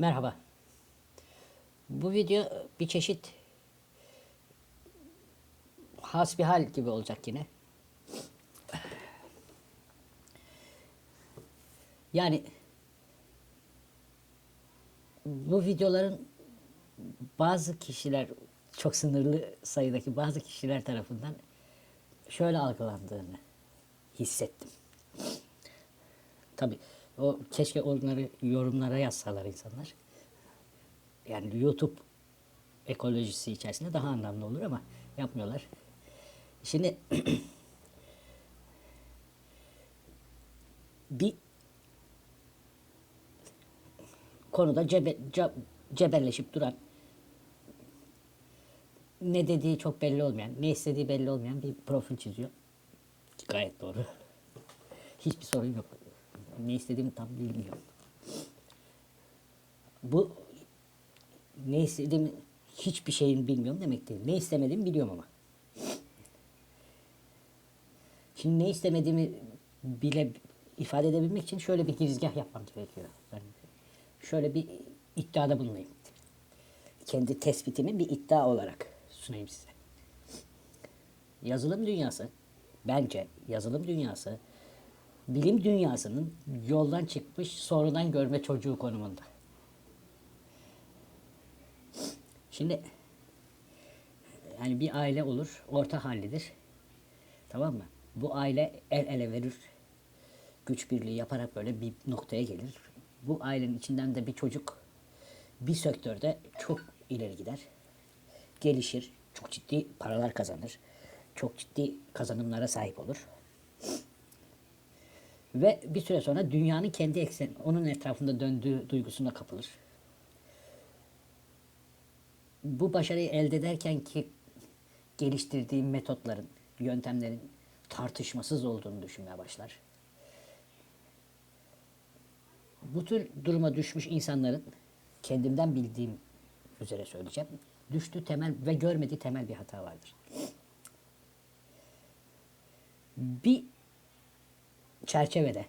Merhaba. Bu video bir çeşit hasbihal gibi olacak yine. Yani bu videoların bazı kişiler çok sınırlı sayıdaki bazı kişiler tarafından şöyle algılandığını hissettim. Tabii o keşke onları yorumlara yazsalar insanlar. Yani YouTube ekolojisi içerisinde daha anlamlı olur ama yapmıyorlar. Şimdi bir konuda cebe, ce- cebelleşip duran ne dediği çok belli olmayan, ne istediği belli olmayan bir profil çiziyor. Gayet doğru. Hiçbir sorun yok. Ne istediğimi tam bilmiyorum. Bu ne istediğimi hiçbir şeyin bilmiyorum demek değil. Ne istemediğimi biliyorum ama. Şimdi ne istemediğimi bile ifade edebilmek için şöyle bir girizgah yapmam gerekiyor. Ben şöyle bir iddiada bulunayım. Kendi tespitimi bir iddia olarak sunayım size. Yazılım dünyası, bence yazılım dünyası, bilim dünyasının yoldan çıkmış sonradan görme çocuğu konumunda. Şimdi yani bir aile olur, orta hallidir. Tamam mı? Bu aile el ele verir. Güç birliği yaparak böyle bir noktaya gelir. Bu ailenin içinden de bir çocuk bir sektörde çok ileri gider. Gelişir. Çok ciddi paralar kazanır. Çok ciddi kazanımlara sahip olur. Ve bir süre sonra dünyanın kendi eksen, onun etrafında döndüğü duygusuna kapılır. Bu başarıyı elde ederken ki geliştirdiği metotların, yöntemlerin tartışmasız olduğunu düşünmeye başlar. Bu tür duruma düşmüş insanların kendimden bildiğim üzere söyleyeceğim. Düştüğü temel ve görmediği temel bir hata vardır. Bir çerçevede,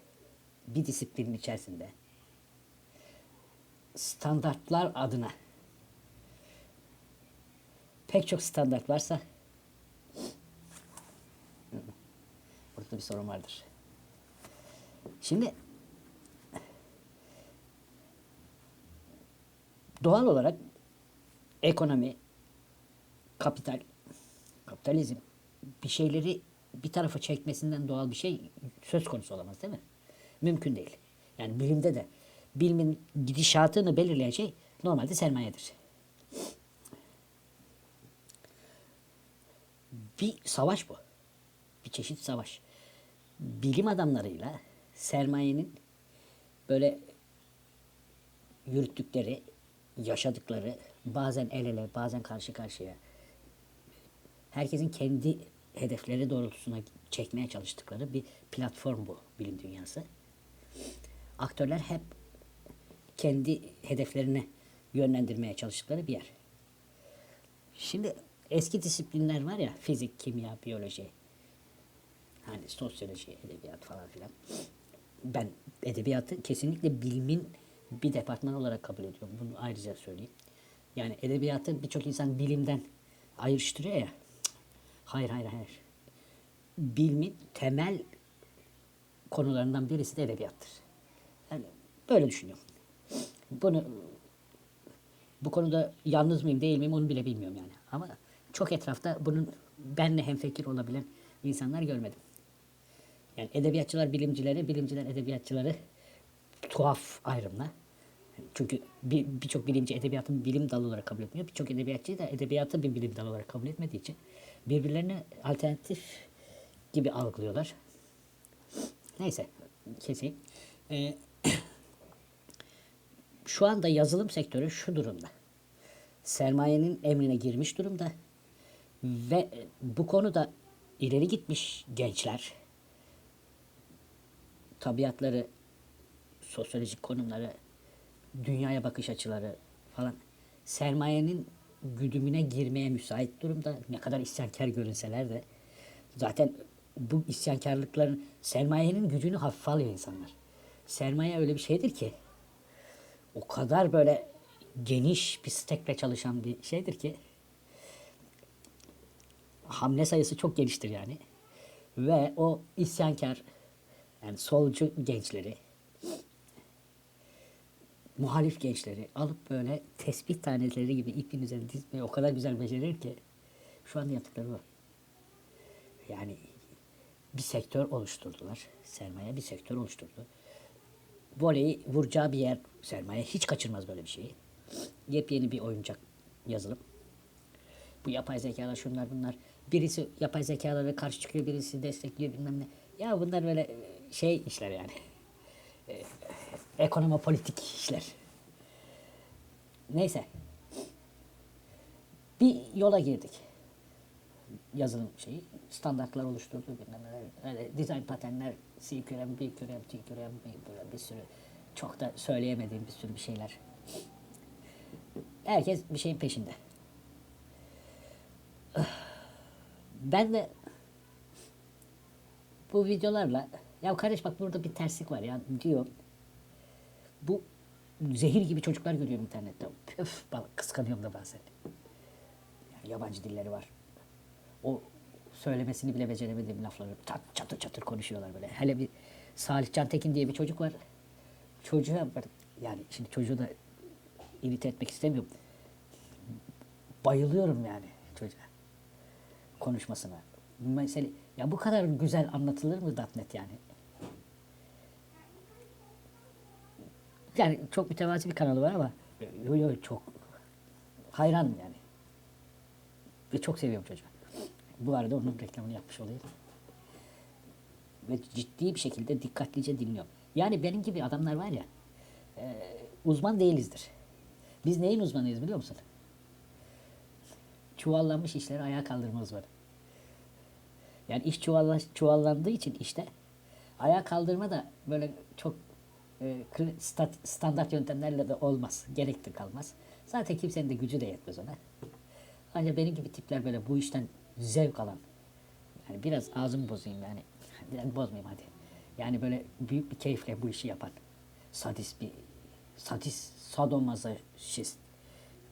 bir disiplinin içerisinde standartlar adına pek çok standart varsa burada bir sorun vardır. Şimdi doğal olarak ekonomi, kapital, kapitalizm bir şeyleri bir tarafa çekmesinden doğal bir şey söz konusu olamaz değil mi? Mümkün değil. Yani bilimde de bilimin gidişatını belirleyen şey normalde sermayedir. Bir savaş bu. Bir çeşit savaş. Bilim adamlarıyla sermayenin böyle yürüttükleri, yaşadıkları, bazen el ele, bazen karşı karşıya, herkesin kendi hedefleri doğrultusuna çekmeye çalıştıkları bir platform bu bilim dünyası. Aktörler hep kendi hedeflerine yönlendirmeye çalıştıkları bir yer. Şimdi eski disiplinler var ya fizik, kimya, biyoloji, hani sosyoloji, edebiyat falan filan. Ben edebiyatı kesinlikle bilimin bir departman olarak kabul ediyorum. Bunu ayrıca söyleyeyim. Yani edebiyatı birçok insan bilimden ayrıştırıyor ya. Hayır hayır hayır. Bilimin temel konularından birisi de edebiyattır. Yani böyle düşünüyorum. Bunu bu konuda yalnız mıyım değil miyim onu bile bilmiyorum yani. Ama çok etrafta bunun benle hemfikir olabilen insanlar görmedim. Yani edebiyatçılar bilimcileri, bilimciler edebiyatçıları tuhaf ayrımla. Çünkü bir- birçok bilimci edebiyatın bilim dalı olarak kabul etmiyor. Birçok edebiyatçı da edebiyatı bir bilim dalı olarak kabul etmediği için birbirlerine alternatif gibi algılıyorlar. Neyse keseyim. Ee, şu anda yazılım sektörü şu durumda. Sermayenin emrine girmiş durumda ve bu konuda ileri gitmiş gençler tabiatları, sosyolojik konumları, dünyaya bakış açıları falan sermayenin güdümüne girmeye müsait durumda. Ne kadar isyankar görünseler de zaten bu isyankarlıkların sermayenin gücünü hafife alıyor insanlar. Sermaye öyle bir şeydir ki o kadar böyle geniş bir stekle çalışan bir şeydir ki hamle sayısı çok geniştir yani. Ve o isyankar yani solcu gençleri muhalif gençleri alıp böyle tespih taneleri gibi ipin üzerine dizmeyi o kadar güzel becerir ki şu anda yaptıkları var. Yani bir sektör oluşturdular. Sermaye bir sektör oluşturdu. Voleyi vuracağı bir yer sermaye hiç kaçırmaz böyle bir şeyi. Yepyeni bir oyuncak yazılım. Bu yapay zekalar şunlar bunlar. Birisi yapay zekalara karşı çıkıyor, birisi destekliyor bilmem ne. Ya bunlar böyle e, şey işler yani. Ekonomi politik işler. Neyse. Bir yola girdik. Yazılım şeyi. Standartlar oluşturdu bilmem neler. Design paternler, C kürem, B kürem, T kürem, böyle bir sürü çok da söyleyemediğim bir sürü bir şeyler. Herkes bir şeyin peşinde. Ben de bu videolarla ya kardeş bak burada bir terslik var ya diyor. Bu zehir gibi çocuklar görüyorum internette. Bak kıskanıyorum da bazen. Yani yabancı dilleri var. O söylemesini bile beceremediğim lafları tat, çatır çatır konuşuyorlar böyle. Hele bir Salih Can Tekin diye bir çocuk var. Çocuğa yani şimdi çocuğu da irite etmek istemiyorum. Bayılıyorum yani çocuğa konuşmasına. Mesela ya bu kadar güzel anlatılır mı .NET yani? Yani çok mütevazi bir kanalı var ama yo yo çok hayranım yani. Ve çok seviyorum çocuğu. Bu arada onun reklamını yapmış olayım. Ve ciddi bir şekilde dikkatlice dinliyorum. Yani benim gibi adamlar var ya e, uzman değilizdir. Biz neyin uzmanıyız biliyor musun? Çuvallanmış işleri ayağa kaldırmamız var. Yani iş çuvalla, çuvallandığı için işte ayağa kaldırma da böyle çok e, standart yöntemlerle de olmaz. Gerek de kalmaz. Zaten kimsenin de gücü de yetmez ona. Ancak benim gibi tipler böyle bu işten zevk alan. Yani biraz ağzımı bozayım yani. Yani bozmayayım hadi. Yani böyle büyük bir keyifle bu işi yapan. Sadist bir sadist, sadomazoşist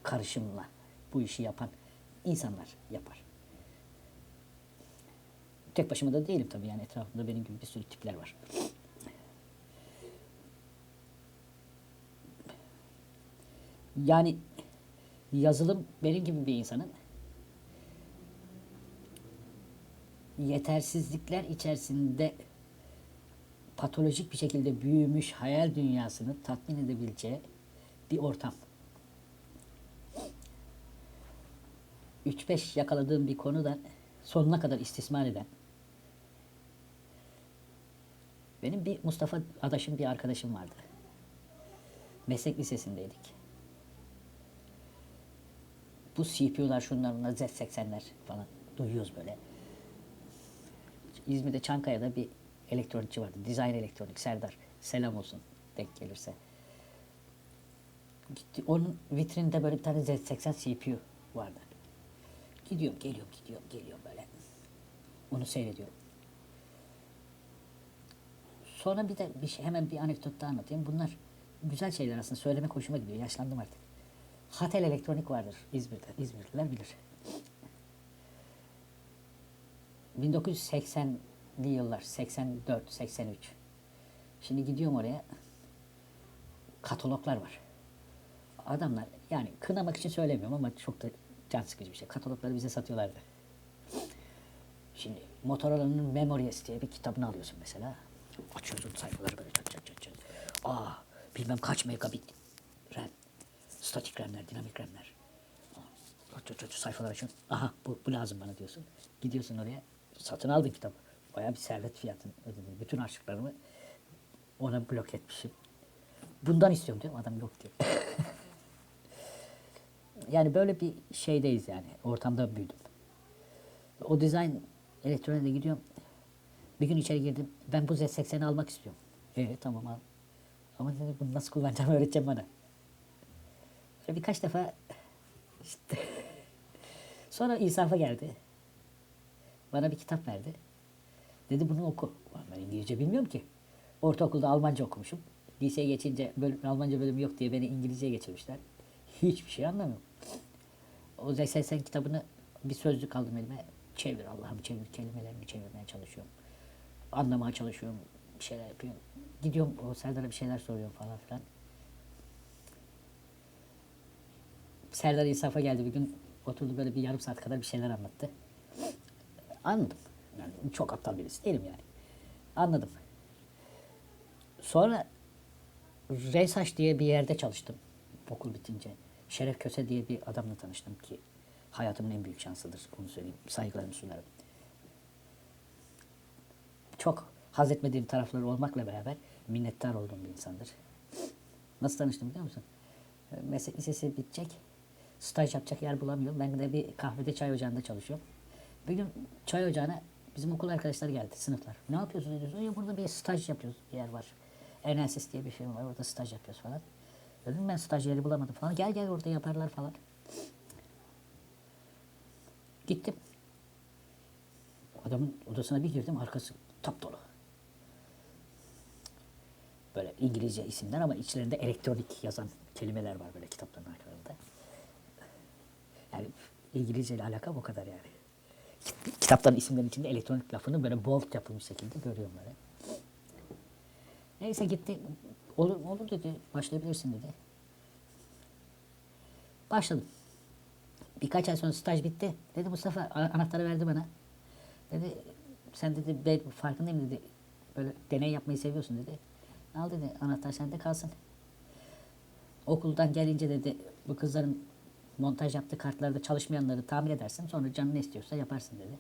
karışımla bu işi yapan insanlar yapar. Tek başıma da değilim tabii yani etrafımda benim gibi bir sürü tipler var. Yani yazılım benim gibi bir insanın yetersizlikler içerisinde patolojik bir şekilde büyümüş hayal dünyasını tatmin edebileceği bir ortam. 3-5 yakaladığım bir konuda sonuna kadar istismar eden benim bir Mustafa Adaş'ın bir arkadaşım vardı. Meslek lisesindeydik. Bu CPU'lar şunlar bunlar Z80'ler falan duyuyoruz böyle. İzmir'de Çankaya'da bir elektronikçi vardı. Design Elektronik Serdar. Selam olsun denk gelirse. Gitti, onun vitrininde böyle bir tane Z80 CPU vardı. Gidiyorum, geliyorum, gidiyorum, geliyorum böyle. Onu seyrediyorum. Sonra bir de bir şey, hemen bir anekdot daha anlatayım. Bunlar güzel şeyler aslında. Söylemek hoşuma gidiyor. Yaşlandım artık. Hatel Elektronik vardır İzmir'de. İzmirliler bilir. 1980'li yıllar, 84, 83. Şimdi gidiyorum oraya. Kataloglar var. Adamlar yani kınamak için söylemiyorum ama çok da can sıkıcı bir şey. Katalogları bize satıyorlardı. Şimdi Motorola'nın Memories diye bir kitabını alıyorsun mesela. Açıyorsun sayfaları böyle çat çat çat çat. Aa bilmem kaç megabit. Statik RAM'ler, dinamik RAM'ler. Sayfalar açıyorsun. Aha bu, bu lazım bana diyorsun. Gidiyorsun oraya. Satın aldın kitabı. Bayağı bir servet fiyatını ödedin. Bütün harçlıklarımı ona blok etmişim. Bundan istiyorum diyorum. Adam yok diyor. yani böyle bir şeydeyiz yani. Ortamda büyüdüm. O dizayn elektroniğe gidiyorum. Bir gün içeri girdim. Ben bu Z80'i almak istiyorum. Evet tamam al. Ama dedi bunu nasıl kullanacağımı öğreteceğim bana. Böyle birkaç defa işte sonra insafa geldi. Bana bir kitap verdi. Dedi bunu oku. Ben İngilizce bilmiyorum ki. Ortaokulda Almanca okumuşum. Liseye geçince bölüm, Almanca bölümü yok diye beni İngilizceye geçirmişler. Hiçbir şey anlamıyorum. O ZSSN kitabını bir sözlük aldım elime. Çevir Allah'ım çevir kelimelerini çevirmeye çalışıyorum. Anlamaya çalışıyorum. Bir şeyler yapıyorum. Gidiyorum o Serdar'a bir şeyler soruyorum falan filan. Serdar İnsaf'a geldi bir gün. Oturdu böyle bir yarım saat kadar bir şeyler anlattı. Anladım. Yani çok aptal birisi değilim yani. Anladım. Sonra Resaç diye bir yerde çalıştım okul bitince. Şeref Köse diye bir adamla tanıştım ki hayatımın en büyük şansıdır. Onu söyleyeyim. Saygılarımı sunarım. Çok haz etmediğim tarafları olmakla beraber minnettar olduğum bir insandır. Nasıl tanıştım biliyor musun? Ee, Meslek lisesi bitecek. Staj yapacak yer bulamıyorum. Ben de bir kahvede çay ocağında çalışıyorum. Bir gün çay ocağına bizim okul arkadaşları geldi sınıflar. Ne yapıyorsunuz diyorsun? Ya burada bir staj yapıyoruz bir yer var. Enelsis diye bir şey var. Orada staj yapıyoruz falan. Dedim ben staj yeri bulamadım falan. Gel gel orada yaparlar falan. Gittim. Adamın odasına bir girdim arkası tap dolu. Böyle İngilizce isimler ama içlerinde elektronik yazan kelimeler var böyle kitapların arkalarında. Yani İngilizce ile alakam o kadar yani. Kitapların isimlerinin içinde elektronik lafını böyle bold yapılmış şekilde görüyorum böyle. Neyse gitti. Olur, olur dedi. Başlayabilirsin dedi. Başladım. Birkaç ay sonra staj bitti. Dedi Mustafa anahtarı verdi bana. Dedi sen dedi farkındayım dedi. Böyle deney yapmayı seviyorsun dedi. Al dedi anahtar sende kalsın. Okuldan gelince dedi bu kızların montaj yaptığı kartlarda çalışmayanları tamir edersin. Sonra canın ne istiyorsa yaparsın dedi.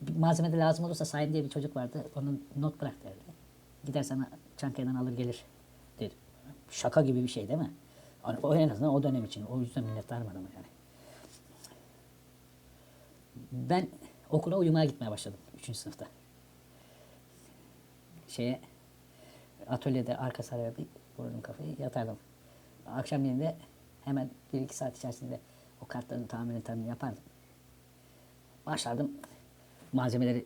Bir malzeme de lazım olursa Sayın diye bir çocuk vardı. Onun not bırak derdi. Gider sana Çankaya'dan alır gelir dedi. Şaka gibi bir şey değil mi? Hani o en azından o dönem için. O yüzden minnettarım adama yani. Ben okula uyumaya gitmeye başladım. Üçüncü sınıfta. Şeye atölyede arka saraya bir vurdum kafayı yatardım. Akşam de hemen bir iki saat içerisinde o kartların tamirini tamir yapardım. Başlardım malzemeleri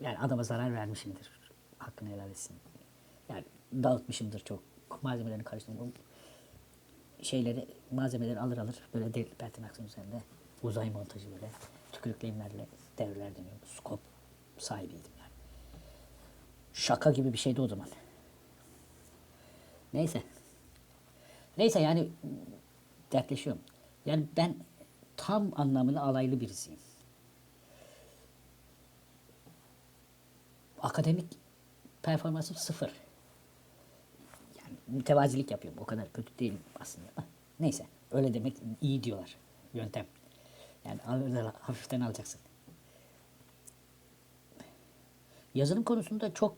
yani adama zarar vermişimdir. Hakkını helal etsin. Yani dağıtmışımdır çok. Malzemelerini karıştırdım. Şeyleri, malzemeleri alır alır böyle dev pertin aksın üzerinde uzay montajı böyle tükürük lehimlerle devreler dönüyor. Skop sahibiydim yani. Şaka gibi bir şeydi o zaman. Neyse. Neyse yani dertleşiyorum. Yani ben tam anlamıyla alaylı birisiyim. Akademik performansım sıfır. Yani mütevazilik yapıyorum. O kadar kötü değilim aslında. Neyse. Öyle demek iyi diyorlar. Yöntem. Yani hafiften alacaksın. Yazılım konusunda çok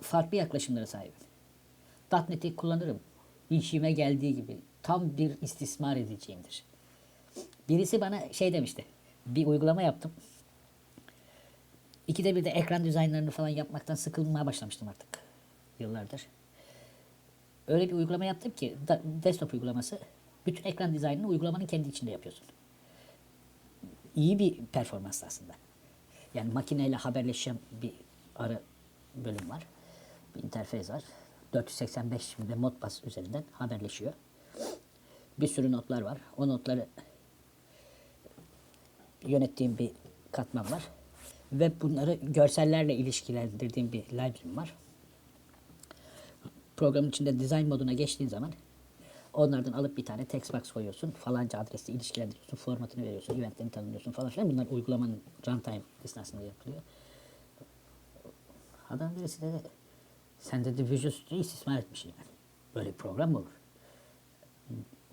farklı yaklaşımlara sahibim. .NET'i kullanırım. İşime geldiği gibi. Tam bir istismar edeceğimdir. Birisi bana şey demişti. Bir uygulama yaptım. İkide bir de ekran dizaynlarını falan yapmaktan sıkılmaya başlamıştım artık. Yıllardır. Öyle bir uygulama yaptım ki desktop uygulaması. Bütün ekran dizaynını uygulamanın kendi içinde yapıyorsun. İyi bir performans aslında. Yani makineyle haberleşen bir ara bölüm var. Bir interfez var. 485 ve Modbus üzerinden haberleşiyor. Bir sürü notlar var. O notları yönettiğim bir katman var. Ve bunları görsellerle ilişkilendirdiğim bir library'm var. Programın içinde design moduna geçtiğin zaman onlardan alıp bir tane text box koyuyorsun. Falanca adresle ilişkilendiriyorsun. Formatını veriyorsun. Eventlerini tanımlıyorsun falan filan. Bunlar uygulamanın runtime esnasında yapılıyor. Adam birisi dedi sen dedi Visual Studio'yu istismar etmişsin. Böyle bir program mı olur?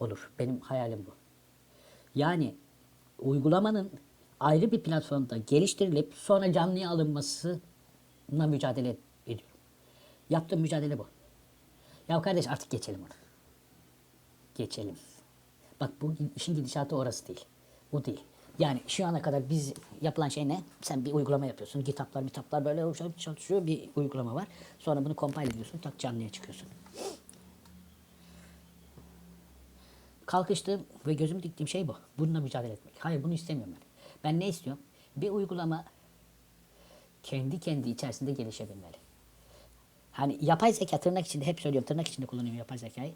Olur. Benim hayalim bu. Yani uygulamanın ayrı bir platformda geliştirilip sonra canlıya alınmasına mücadele ediyorum. Yaptığım mücadele bu. Ya kardeş artık geçelim onu. Geçelim. Bak bu işin gidişatı orası değil. Bu değil. Yani şu ana kadar biz yapılan şey ne? Sen bir uygulama yapıyorsun. GitHub'lar, kitaplar böyle çalışıyor. Bir uygulama var. Sonra bunu compile ediyorsun. Tak canlıya çıkıyorsun. Kalkıştığım ve gözümü diktiğim şey bu. Bununla mücadele etmek. Hayır bunu istemiyorum ben. Ben ne istiyorum? Bir uygulama kendi kendi içerisinde gelişebilmeli. Hani yapay zeka tırnak içinde hep söylüyorum tırnak içinde kullanıyorum yapay zekayı.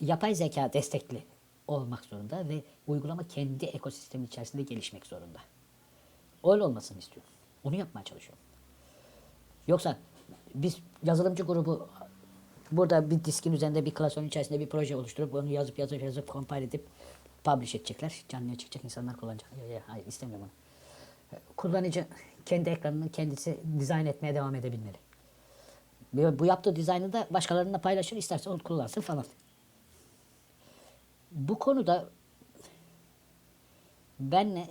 Yapay zeka destekli olmak zorunda ve uygulama kendi ekosistemi içerisinde gelişmek zorunda. Öyle olmasını istiyorum. Onu yapmaya çalışıyorum. Yoksa biz yazılımcı grubu burada bir diskin üzerinde bir klasörün içerisinde bir proje oluşturup onu yazıp yazıp yazıp compile edip publish edecekler. Canlıya çıkacak insanlar kullanacak. Ya, ya, hayır istemiyorum onu. Kullanıcı kendi ekranını kendisi dizayn etmeye devam edebilmeli. Bu yaptığı dizaynı da başkalarına paylaşır, isterse onu kullansın falan. Bu konuda benle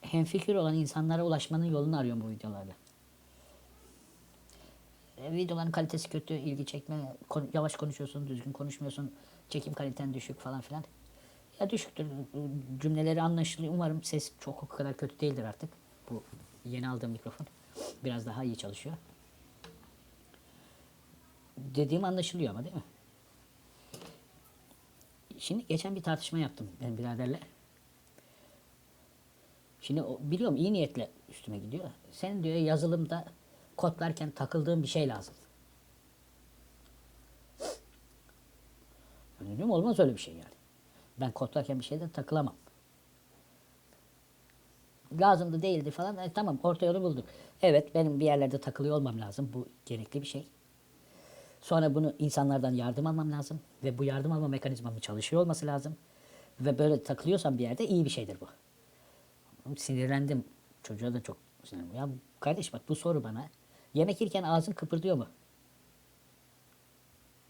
hemfikir olan insanlara ulaşmanın yolunu arıyorum bu videolarda. E, videoların kalitesi kötü, ilgi çekme, kon- yavaş konuşuyorsun, düzgün konuşmuyorsun, çekim kaliten düşük falan filan. Ya düşüktür, cümleleri anlaşılıyor. Umarım ses çok o kadar kötü değildir artık. Bu yeni aldığım mikrofon biraz daha iyi çalışıyor. Dediğim anlaşılıyor ama değil mi? Şimdi geçen bir tartışma yaptım ben biraderle. Şimdi biliyorum iyi niyetle üstüme gidiyor. Sen diyor yazılımda kodlarken takıldığın bir şey lazım. Dedim olmaz öyle bir şey yani. Ben kodlarken bir şeyde takılamam. Lazımdı değildi falan. E, tamam orta yolu bulduk. Evet benim bir yerlerde takılıyor olmam lazım. Bu gerekli bir şey. Sonra bunu insanlardan yardım almam lazım. Ve bu yardım alma mekanizmamın çalışıyor olması lazım. Ve böyle takılıyorsam bir yerde iyi bir şeydir bu. Sinirlendim. Çocuğa da çok sinirlendim. Ya kardeş bak bu soru bana. Yemek yerken ağzın kıpırdıyor mu?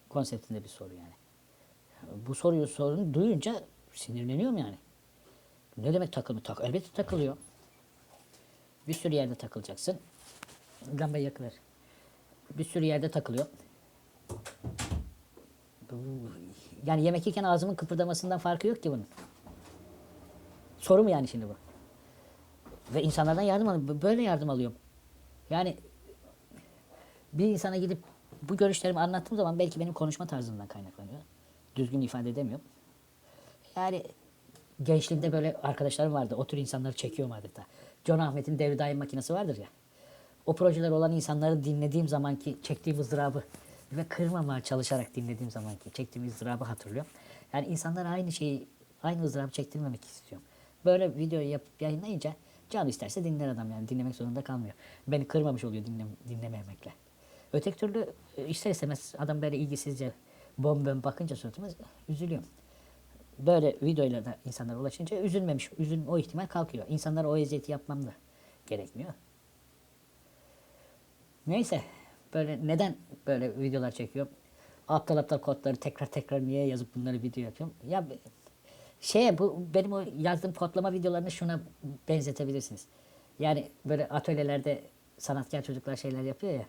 Konseptinde bir soru yani. Bu soruyu sorunu duyunca sinirleniyorum yani. Ne demek takılma? Tak, elbette takılıyor. Bir sürü yerde takılacaksın. Lambayı yakıver. Bir sürü yerde takılıyor. Yani yemek yerken ağzımın kıpırdamasından farkı yok ki bunun. Soru mu yani şimdi bu? Ve insanlardan yardım alıyorum. Böyle yardım alıyorum. Yani bir insana gidip bu görüşlerimi anlattığım zaman belki benim konuşma tarzımdan kaynaklanıyor. Düzgün ifade edemiyorum. Yani gençliğimde böyle arkadaşlarım vardı. O tür insanları çekiyorum adeta. John Ahmet'in devri daim makinesi vardır ya. O projeler olan insanları dinlediğim zamanki çektiğim ızdırabı ve kırmamaya çalışarak dinlediğim zamanki çektiğim ızdırabı hatırlıyorum. Yani insanlara aynı şeyi, aynı ızdırabı çektirmemek istiyorum. Böyle videoyu yapıp yayınlayınca canı isterse dinler adam yani dinlemek zorunda kalmıyor. Beni kırmamış oluyor dinle, dinlememekle. Öteki türlü e, ister istemez adam böyle ilgisizce bom bom bakınca suratıma üzülüyorum. Böyle videoyla da insanlara ulaşınca üzülmemiş, üzün o ihtimal kalkıyor. İnsanlara o eziyeti yapmam da gerekmiyor. Neyse böyle neden böyle videolar çekiyorum? Aptal aptal kodları tekrar tekrar niye yazıp bunları video yapıyorum? Ya şeye bu benim o yazdığım kodlama videolarını şuna benzetebilirsiniz. Yani böyle atölyelerde sanatkar çocuklar şeyler yapıyor ya.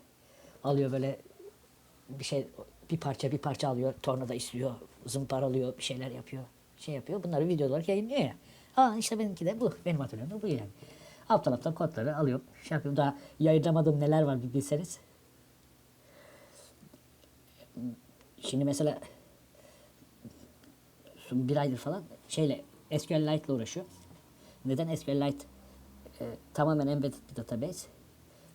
Alıyor böyle bir şey bir parça bir parça alıyor, tornada istiyor, zımparalıyor, bir şeyler yapıyor, şey yapıyor. Bunları video olarak yayınlıyor ya. Aa işte benimki de bu. Benim atölyemde bu yani. Aptal aptal kodları alıyorum. Şey yapıyorum. Daha yayınlamadığım neler var bir bilseniz. Şimdi mesela bir aydır falan şeyle SQLite ile uğraşıyor. Neden SQLite? Ee, tamamen embedded bir database.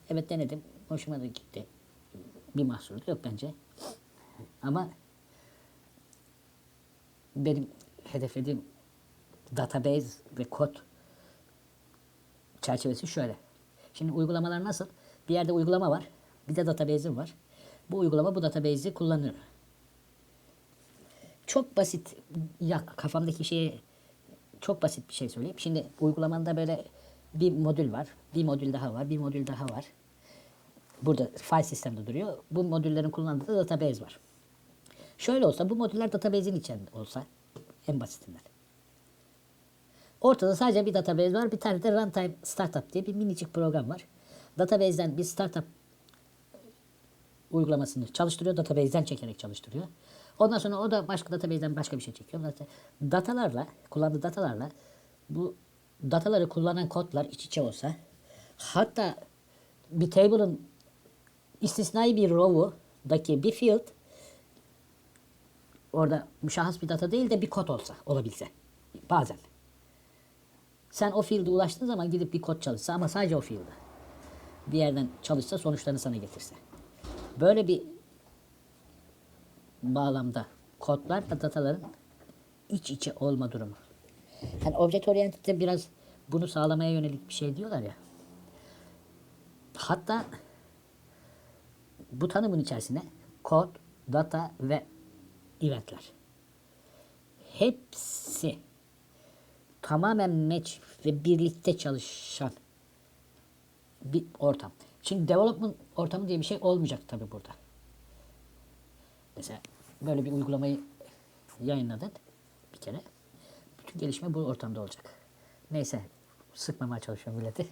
Evet denedim. Hoşuma da gitti. Bir mahsuru yok bence. Ama benim hedeflediğim database ve kod çerçevesi şöyle. Şimdi uygulamalar nasıl? Bir yerde uygulama var. Bir de database'im var. Bu uygulama bu database'i kullanıyor. Çok basit ya kafamdaki şeyi çok basit bir şey söyleyeyim. Şimdi uygulamanda böyle bir modül var. Bir modül daha var. Bir modül daha var. Burada file sistemde duruyor. Bu modüllerin kullandığı da database var. Şöyle olsa bu modüller database'in içinde olsa en basitinden. Ortada sadece bir database var. Bir tane de runtime startup diye bir minicik program var. Database'den bir startup uygulamasını çalıştırıyor. Database'den çekerek çalıştırıyor. Ondan sonra o da başka database'den başka bir şey çekiyor. Datalarla, kullandığı datalarla bu dataları kullanan kodlar iç içe olsa hatta bir table'ın istisnai bir row'daki bir field orada müşahhas bir data değil de bir kod olsa olabilse bazen. Sen o field'e ulaştığın zaman gidip bir kod çalışsa ama sadece o field'e. Bir yerden çalışsa sonuçlarını sana getirse. Böyle bir bağlamda kodlarla dataların iç içe olma durumu. Hani object oriented'de biraz bunu sağlamaya yönelik bir şey diyorlar ya. Hatta bu tanımın içerisine kod, data ve eventler. Hepsi tamamen match ve birlikte çalışan bir ortam. Şimdi development ortamı diye bir şey olmayacak tabii burada. Mesela böyle bir uygulamayı yayınladın bir kere. Bütün gelişme bu ortamda olacak. Neyse sıkmamaya çalışıyorum milleti.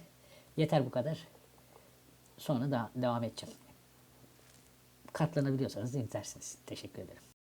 Yeter bu kadar. Sonra da devam edeceğim. Katlanabiliyorsanız dinlersiniz. Teşekkür ederim.